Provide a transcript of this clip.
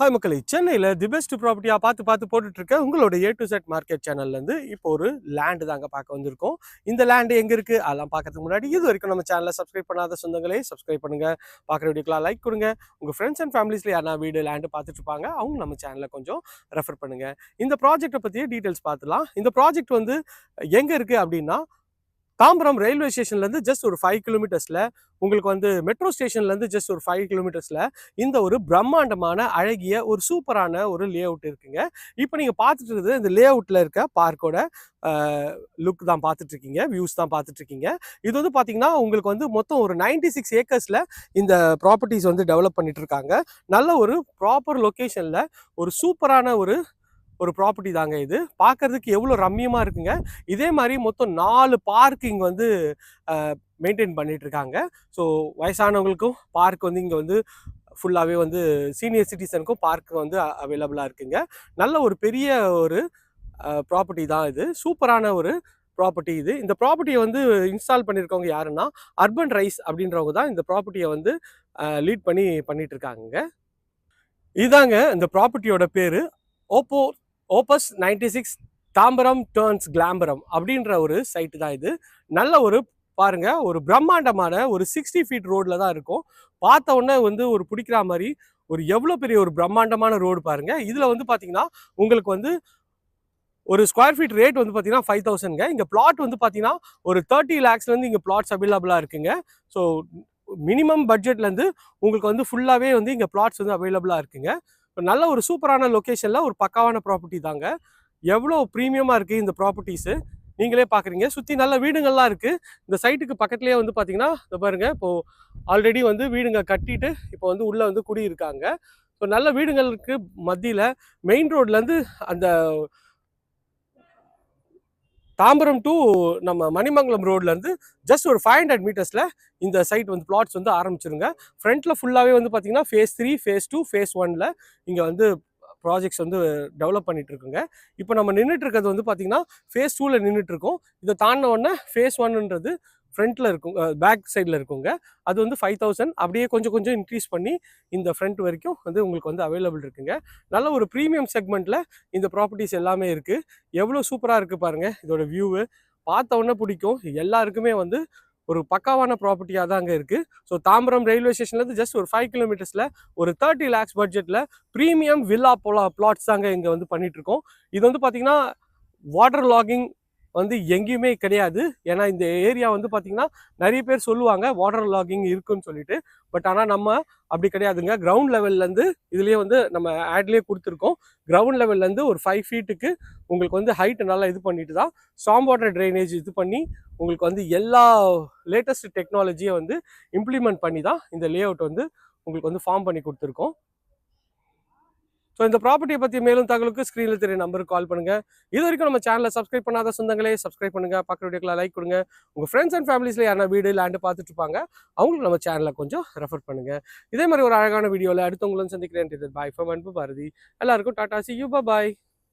Hi மக்களை சென்னையில் the best ப்ராப்பர்ட்டியாக பார்த்து பார்த்து போட்டுட்டு உங்களோட ஏ டு செட் மார்க்கெட் சேனல்லேருந்து இப்போ ஒரு லேண்டு தாங்க பார்க்க வந்திருக்கோம். இந்த லேண்டு எங்கே இருக்குது அதெல்லாம் பார்க்கறதுக்கு முன்னாடி இது வரைக்கும் நம்ம சேனலை சப்ஸ்கிரைப் பண்ணாத சொந்தங்களே சப்ஸ்கிரைப் பண்ணுங்கள் பார்க்குற வீடியோக்கெலாம் லைக் கொடுங்க. உங்கள் ஃப்ரெண்ட்ஸ் அண்ட் ஃபேமிலிஸில் யாரா வீடு லேண்டு பார்த்துட்ருப்பாங்க அவங்க நம்ம சேனலை கொஞ்சம் ரெஃபர் பண்ணுங்கள் இந்த ப்ராஜெக்ட்டை பற்றிய டீட்டெயில்ஸ் பார்த்துலாம் இந்த ப்ராஜெக்ட் வந்து எங்கே இருக்குது அப்படின்னா தாம்பரம் ரயில்வே ஸ்டேஷன்லேருந்து ஜஸ்ட் ஒரு ஃபைவ் கிலோமீட்டர்ஸில் உங்களுக்கு வந்து மெட்ரோ ஸ்டேஷன்லேருந்து ஜஸ்ட் ஒரு ஃபைவ் கிலோமீட்டர்ஸில் இந்த ஒரு பிரம்மாண்டமான அழகிய ஒரு சூப்பரான ஒரு லே அவுட் இருக்குங்க. இப்போ நீங்கள் பார்த்துட்டு இருக்கிறது இந்த லே அவுட்டில் இருக்க பார்க்கோட லுக் தான் பார்த்துட்ருக்கீங்க வியூஸ் தான் பார்த்துட்ருக்கீங்க இது வந்து பார்த்தீங்கன்னா உங்களுக்கு வந்து மொத்தம் ஒரு நைன்டி சிக்ஸ் ஏக்கர்ஸில் இந்த ப்ராப்பர்ட்டிஸ் வந்து டெவலப் பண்ணிட்டு இருக்காங்க. நல்ல ஒரு ப்ராப்பர் லொக்கேஷனில் ஒரு சூப்பரான ஒரு ஒரு ப்ராப்பர்ட்டி தாங்க இது. பார்க்கறதுக்கு எவ்வளோ ரம்மியமாக இருக்குங்க. இதே மாதிரி மொத்தம் நாலு பார்க்கிங் வந்து மெயின்டைன் பண்ணிட்டு இருக்காங்க ஸோ வயசானவங்களுக்கும் பார்க் வந்து இங்கே வந்து ஃபுல்லாகவே வந்து சீனியர் சிட்டிசனுக்கும் பார்க் வந்து அவைலபிளாக இருக்குங்க. நல்ல ஒரு பெரிய ஒரு ப்ராப்பர்ட்டி தான் இது. சூப்பரான ஒரு ப்ராப்பர்ட்டி இது. இந்த ப்ராப்பர்ட்டியை வந்து இன்ஸ்டால் பண்ணியிருக்கவங்க யாருன்னா அர்பன் ரைஸ் அப்படின்றவங்க தான் இந்த ப்ராப்பர்ட்டியை வந்து லீட் பண்ணி பண்ணிகிட்டு இருக்காங்க இதாங்க இந்த ப்ராப்பர்ட்டியோட பேர். Oppo Opus ninety six Tambaram turns கிளாம்பரம் அப்படின்ற ஒரு சைட்டு தான் இது. நல்ல ஒரு பாருங்க ஒரு பிரம்மாண்டமான ஒரு சிக்ஸ்டி ஃபீட் ரோட்ல தான் இருக்கும். பார்த்த உடனே வந்து ஒரு பிடிக்கிற மாதிரி ஒரு எவ்வளோ பெரிய ஒரு பிரம்மாண்டமான ரோடு பாருங்க. இதில் வந்து பார்த்தீங்கன்னா உங்களுக்கு வந்து ஒரு ஸ்கொயர் ஃபீட் ரேட் வந்து பார்த்தீங்கன்னா ஃபைவ் தௌசண்ட்ங்க இங்கே பிளாட் வந்து பார்த்தீங்கன்னா ஒரு தேர்ட்டி லேக்ஸ்லேருந்து இங்கே பிளாட்ஸ் அவைலபிளாக இருக்குங்க. ஸோ மினிமம் பட்ஜெட்லேருந்து உங்களுக்கு வந்து ஃபுல்லாகவே வந்து இங்கே பிளாட்ஸ் வந்து அவைலபிளாக இருக்குங்க. இப்போ நல்ல ஒரு சூப்பரான லொக்கேஷனில் ஒரு பக்காவான ப்ராப்பர்ட்டி தாங்க. எவ்வளோ ப்ரீமியமாக இருக்குது இந்த ப்ராப்பர்ட்டிஸு? நீங்களே பார்க்குறீங்க சுற்றி நல்ல வீடுங்கள்லாம் இருக்குது இந்த சைட்டுக்கு பக்கத்துலேயே வந்து பார்த்தீங்கன்னா இந்த பாருங்கள் இப்போது ஆல்ரெடி வந்து வீடுங்க கட்டிட்டு இப்போ வந்து உள்ளே வந்து குடியிருக்காங்க. ஸோ நல்ல வீடுங்களுக்கு மத்தியில் மெயின் ரோட்லேருந்து அந்த தாம்பரம் டு நம்ம மணிமங்கலம் ரோட்லேருந்து ஜஸ்ட் ஒரு ஃபைவ் ஹண்ட்ரட் மீட்டர்ஸில் இந்த சைட் வந்து பிளாட்ஸ் வந்து ஆரம்பிச்சிருங்க. ஃப்ரண்ட்டில் ஃபுல்லாகவே வந்து பார்த்தீங்கன்னா phase three phase two phase ஒனில் இங்கே வந்து ப்ராஜெக்ட்ஸ் வந்து டெவலப் பண்ணிட்டு இருக்குங்க. இப்போ நம்ம நின்றுட்டு இருக்கிறது வந்து பார்த்தீங்கன்னா ஃபேஸ் டூவில் நின்றுட்டு இருக்கோம். இதை தாண்டின உடனே ஃபேஸ் ஒன்னுன்றது ஃப்ரண்ட்டில் இருக்கும் பேக் சைடில் இருக்குங்க. அது வந்து ஃபைவ் தௌசண்ட் அப்படியே கொஞ்சம் கொஞ்சம் இன்க்ரீஸ் பண்ணி இந்த ஃப்ரண்ட் வரைக்கும் வந்து உங்களுக்கு வந்து அவைலபிள் இருக்குங்க. நல்ல ஒரு ப்ரீமியம் செக்மெண்ட்டில் இந்த ப்ராப்பர்ட்டிஸ் எல்லாமே இருக்குது எவ்வளோ சூப்பராக இருக்குது பாருங்கள் இதோட வியூவு பார்த்த உடனே பிடிக்கும். எல்லாருக்குமே வந்து ஒரு பக்காவான ப்ராப்பர்ட்டியாக தான் அங்கே இருக்குது ஸோ தாம்பரம் ரயில்வே ஸ்டேஷன்லேருந்து ஜஸ்ட் ஒரு ஃபைவ் கிலோமீட்டர்ஸில் ஒரு தேர்ட்டி லேக்ஸ் பட்ஜெட்டில் ப்ரீமியம் வில்லா போலா பிளாட்ஸ் தாங்க இங்கே வந்து பண்ணிகிட்ருக்கோம் இது வந்து பார்த்திங்கன்னா வாட்டர் லாகிங் வந்து எங்கேயுமே கிடையாது. ஏன்னா இந்த ஏரியா வந்து பார்த்திங்கன்னா நிறைய பேர் சொல்லுவாங்க வாட்டர் லாகிங் இருக்குன்னு சொல்லிட்டு. பட் ஆனால் நம்ம அப்படி கிடையாதுங்க. கிரவுண்ட் லெவல்லேருந்து இதுலேயே வந்து நம்ம ஆட்லேயே கொடுத்துருக்கோம். கிரவுண்ட் லெவல்லேருந்து ஒரு ஃபைவ் ஃபீட்டுக்கு உங்களுக்கு வந்து ஹைட் நல்லா இது பண்ணிட்டு தான் சாம் வாட்டர் ட்ரைனேஜ் இது பண்ணி உங்களுக்கு வந்து எல்லா லேட்டஸ்ட் டெக்னாலஜியை வந்து இம்ப்ளிமெண்ட் பண்ணி தான் இந்த லே அவுட் வந்து உங்களுக்கு வந்து ஃபார்ம் பண்ணி கொடுத்துருக்கோம். ஸோ இந்த ப்ராப்பர்ட்டியை பற்றி மேலும் தகவலுக்கு ஸ்க்ரீனில் தெரிய நம்பருக்கு கால் பண்ணுங்க. இது வரைக்கும் நம்ம சேனலை சப்ஸ்கிரைப் பண்ணாத சொந்தங்களே சப்ஸ்கிரைப் பண்ணுங்க. பக்கத்து வீடியோக்கெலாம் லைக் கொடுங்க. உங்கள் ஃப்ரெண்ட்ஸ் அண்ட் ஃபேமிலிஸில் யாரா வீடு லேண்டு பார்த்துட்டு இருப்பாங்க அவங்களுக்கு நம்ம சேனலை கொஞ்சம் ரெஃபர் பண்ணுங்க. இதே மாதிரி ஒரு அழகான வீடியோவில் அடுத்தவங்களும் சந்திக்கிறேன். பாய் ஃபார் அன்பு பாரதி. எல்லாருக்கும் டாடா சி யூ பாய்